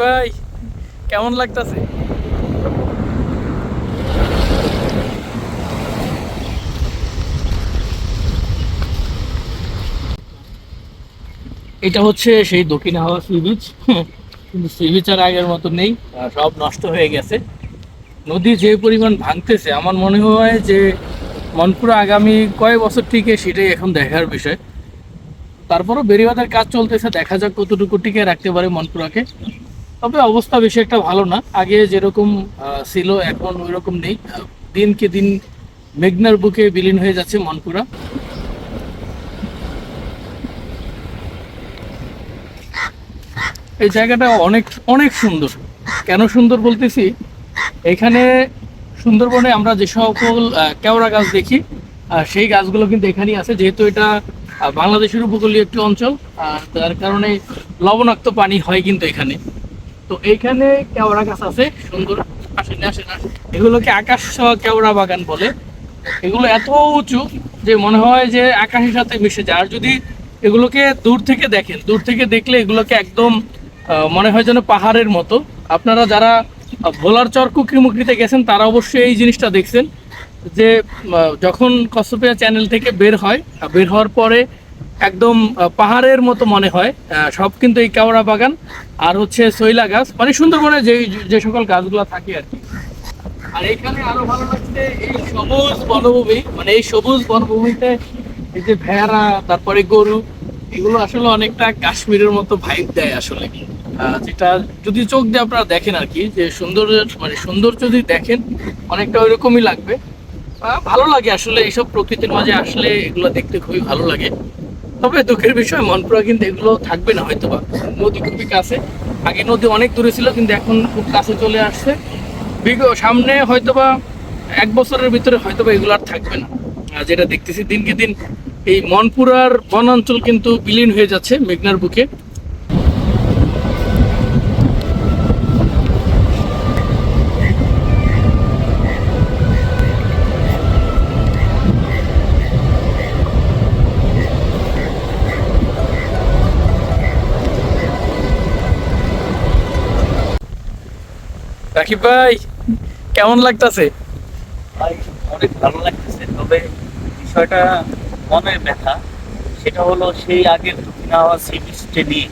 ভাই, কেমন লাগতাছে? এটা হচ্ছে সেই দক্ষিণ হাওয়া সি বিচ কিন্তু সি বিচ আর আগের মতো নেই সব নষ্ট হয়ে গেছে। নদী যে পরিমাণ ভাঙতেছে, আমার মনে হয় যে মনপুরা আগামী কয়েক বছর টিকে সেটাই এখন দেখার বিষয়। তারপরও বেরিবাদের কাজ চলতেছে, দেখা যাক কতটুকু টিকে রাখতে পারে মনপুরাকে। তবে অবস্থা বেশি একটা ভালো না। আগে যেরকম ছিল, এখন ওই রকম নেই। দিনকে দিন মেঘনার বুকে বিলীন হয়ে যাচ্ছে মনপুরা। এই জায়গাটা অনেক অনেক সুন্দর। কেন সুন্দর বলতেছি? এখানে সুন্দরবনে আমরা যে সকল কেওড়া গাছ দেখি সেই গাছগুলো কিন্তু এখানেই আছে। যেহেতু এটা বাংলাদেশের উপকূলীয় একটি অঞ্চল আর তার কারণে লবণাক্ত পানি হয় কিন্তু এখানে। তো এইখানে কেওড়া গাছ আছে, সুন্দর আসেন আসেন আসেন। এগুলোকে আকাশ কেওড়া বাগান বলে। এগুলো এত উঁচু যে মনে হয় যে আকাশের সাথে মিশে যায়। আর যদি এগুলোকে দূর থেকে দেখেন, দূর থেকে দেখলে এগুলোকে একদম মনে হয় যেন পাহাড়ের মতো। আপনারা যারা ভোলার চর কুকরিমুকরিতে গেছেন, তারা অবশ্যই এই জিনিসটা দেখছেন যে যখন কসপিয়া চ্যানেল থেকে বের হয় বের হওয়ার পরে একদম পাহাড়ের মতো মনে হয়। সব কিন্তু এই কেওড়া বাগান আর হচ্ছে সৈলা গাছ। মানে সুন্দরবনে যে যে সকল গাছগুলো থাকে আর কি। আর এখানে আরও ভালো লাগছে এই সবুজ বনভূমি। মানে এই সবুজ বনভূমিতে এই যে ভেড়া, তারপরে গরু, এগুলো আসলে অনেকটা কাশ্মীরের মতো ভাইব দেয় আসলে। যেটা যদি চোখ দিয়ে আপনারা দেখেন আর কি, যে সুন্দর মানে সুন্দর যদি দেখেন, অনেকটা ওইরকমই লাগবে। ভালো লাগে আসলে এইসব প্রকৃতির মাঝে আসলে এগুলো দেখতে খুবই ভালো লাগে। তবে দুঃখের বিষয়, মনপুরা কিন্তু এগুলো থাকবে না হয়তো বা নদী খুবই কাছে। আগে নদী অনেক দূরে ছিল, কিন্তু এখন খুব কাছে চলে আসছে। সামনে হয়তোবা এক বছরের ভিতরে হয়তোবা এগুলো আর থাকবে না। আর যেটা দেখতেছি, দিনকে দিন এই মনপুরার বনাঞ্চল কিন্তু বিলীন হয়ে যাচ্ছে মেঘনার বুকে। রাকিব ভাই কেমন লাগতাছে? ভাই অনেক ভালো লাগতেছে তবে বিষয়টা মনে ব্যথা। সেটা হলো সেই আগের দক্ষিণ হাওয়া সি বিচটা নিয়ে।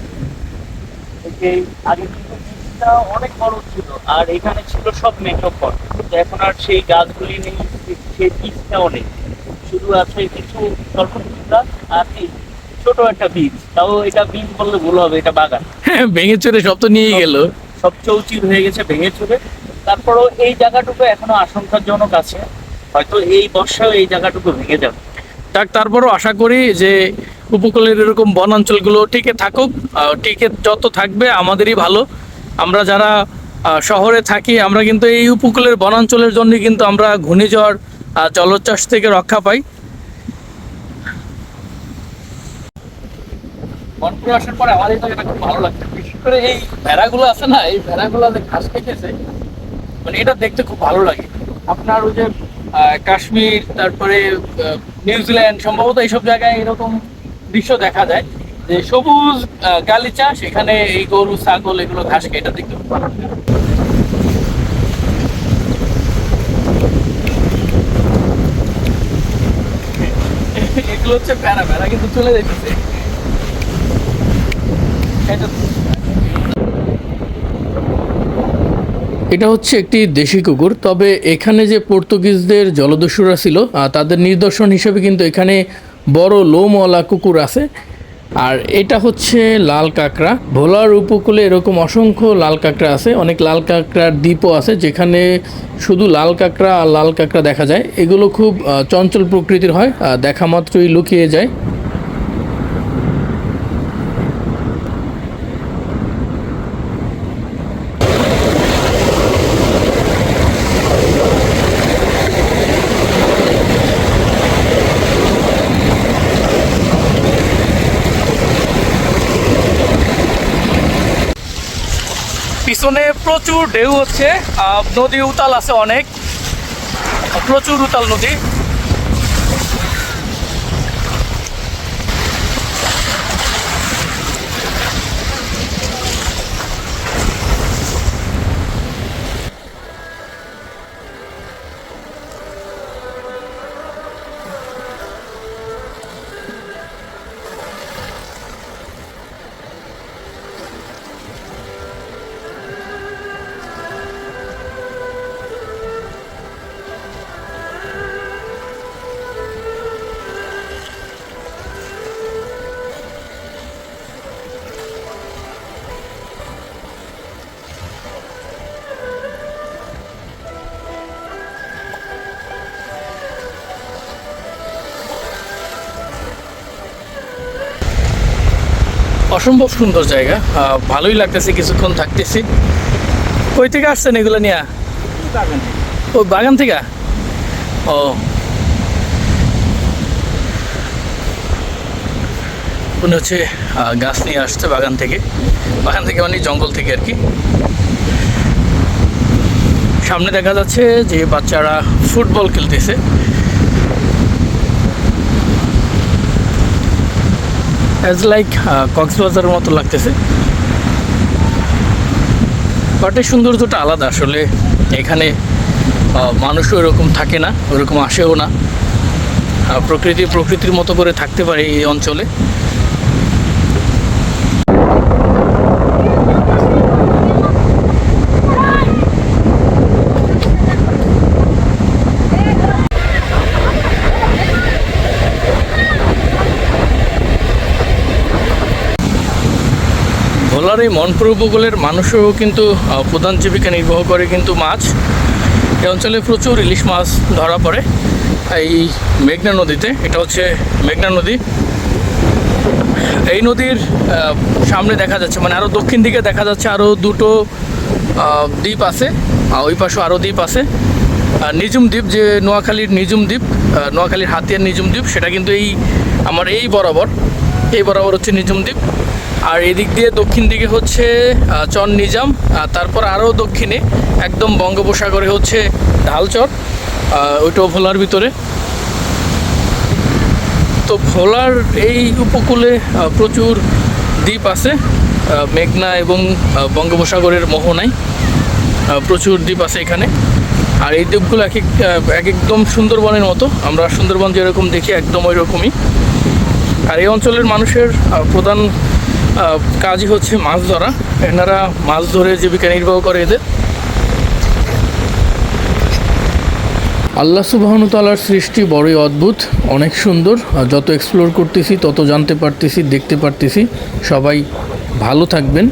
এই আগে কিন্তু বিচটা অনেক বড় ছিল আর এখানে ছিল সব মেঠোপট এখন আর সেই গাছগুলি নেই সেই বীজটাও নেই। শুধু আছে কিছু স্বল্পতা আর এই ছোট একটা বীজ। তাও এটা বীজ বললে ভুল হবে এটা বাগান। ভেঙে চুরে সব তো নিয়ে গেল। সব চৌচির হয়ে গেছে ভেঙে চুরে তারপরও এই জায়গাটুকু এখনও আশঙ্কাজনক আছে। হয়তো এই বর্ষাও এই জায়গাটুকু ভেঙে যাবে। যাক তারপরও আশা করি যে উপকূলের এরকম বনাঞ্চলগুলো টিকে থাকুক। টিকে যত থাকবে আমাদেরই ভালো। আমরা যারা শহরে থাকি আমরা কিন্তু এই উপকূলের বনাঞ্চলের জন্য কিন্তু আমরা ঘূর্ণিঝড় জলোচ্ছ্বাস থেকে রক্ষা পাই। মনপুর আসার পরে আমার এই জায়গাটা খুব ভালো লাগছে। করে এই ভেড়াগুলো আছে না, এই ভেড়াগুলো যে ঘাস খেতেছে। মানে এটা দেখতে খুব ভালো লাগে। আপনার ওই যে কাশ্মীর, তারপরে নিউজিল্যান্ড সম্ভবত এইসব জায়গায় এরকম দৃশ্য দেখা যায় যে সবুজ গালিচা সেখানে এই গরু, ছাগল এগুলো ঘাস খেয়ে এটা দেখতে খুব ভালো লাগে। এগুলো হচ্ছে প্যারা প্যারা কিন্তু চলে যেতেছে এটা এটা হচ্ছে একটি দেশি কুকুর, তবে এখানে যে পর্তুগিজদের জলদস্যুরা ছিল তাদের নিদর্শন হিসেবে কিন্তু এখানে বড় লোমওয়ালা কুকুর আছে। আর এটা হচ্ছে লাল কাঁকড়া। ভোলার উপকূলে এরকম অসংখ্য লাল কাঁকড়া আছে, অনেক লাল কাঁকড়ার দ্বীপও আছে, যেখানে শুধু লাল কাঁকড়া আর লাল কাঁকড়া দেখা যায়। এগুলো খুব চঞ্চল প্রকৃতির হয় দেখা মাত্রই লুকিয়ে যায়। পিছনে প্রচুর ঢেউ হচ্ছে নদী উতাল আছে অনেক। প্রচুর উতাল নদী। অসম্ভব সুন্দর জায়গা। ভালোই লাগতেছে, কিছুক্ষণ থাকতেছি। কই থেকে আসছেন এগুলো নিয়ে? ও, বাগান থেকে? ও। মনে হচ্ছে গাছ নিয়ে আসছে বাগান থেকে। বাগান থেকে মানে জঙ্গল থেকে আর কি। সামনে দেখা যাচ্ছে যে বাচ্চারা ফুটবল খেলতেছে। অ্যাজ লাইক কক্সবাজারের মতো লাগতেছে। বাটের সৌন্দর্যটা আলাদা আসলে। এখানে মানুষও এরকম থাকে না, ওরকম আসেও না। প্রকৃতি, প্রকৃতির মতো করে থাকতে পারে এই অঞ্চলে। ভোলার এই মনপুর উপকূলের মানুষও কিন্তু প্রধান জীবিকা নির্বাহ করে কিন্তু মাছ। এই অঞ্চলে প্রচুর ইলিশ মাছ ধরা পড়ে। এই মেঘনা নদীতে, এটা হচ্ছে মেঘনা নদী। এই নদীর সামনে দেখা যাচ্ছে মানে আরও দক্ষিণ দিকে দেখা যাচ্ছে আরও দুটো দ্বীপ আছে। ওই পাশে আরও দ্বীপ আছে। আর নিজুম দ্বীপ, যে নোয়াখালীর নিজুম দ্বীপ নোয়াখালীর হাতিয়ার নিজুম দ্বীপ, সেটা কিন্তু এই, আমার এই বরাবর এই বরাবর হচ্ছে নিজুম দ্বীপ। আর এদিক দিয়ে দক্ষিণ দিকে হচ্ছে চর নিজাম তারপর আরও দক্ষিণে একদম বঙ্গোপসাগরে হচ্ছে ঢালচর ওইটাও ভোলার ভিতরে। তো ভোলার এই উপকূলে প্রচুর দ্বীপ আছে মেঘনা এবং বঙ্গোপসাগরের মোহনায় প্রচুর দ্বীপ আছে এখানে। আর এই দ্বীপগুলো এক এক এক একদম সুন্দরবনের মতো, আমরা সুন্দরবন যেরকম দেখি, একদম ওই রকমই আর এই অঞ্চলের মানুষের প্রধান কাজই হচ্ছে মাছ ধরা। এনারা মাছ ধরে জীবিকা নির্বাহ করে এদের। আল্লাহ সুবাহনতালার সৃষ্টি বড়ই অদ্ভুত, অনেক সুন্দর। যত এক্সপ্লোর করতেছি, তত জানতে পারতেছি, দেখতে পারতেছি। সবাই ভালো থাকবেন।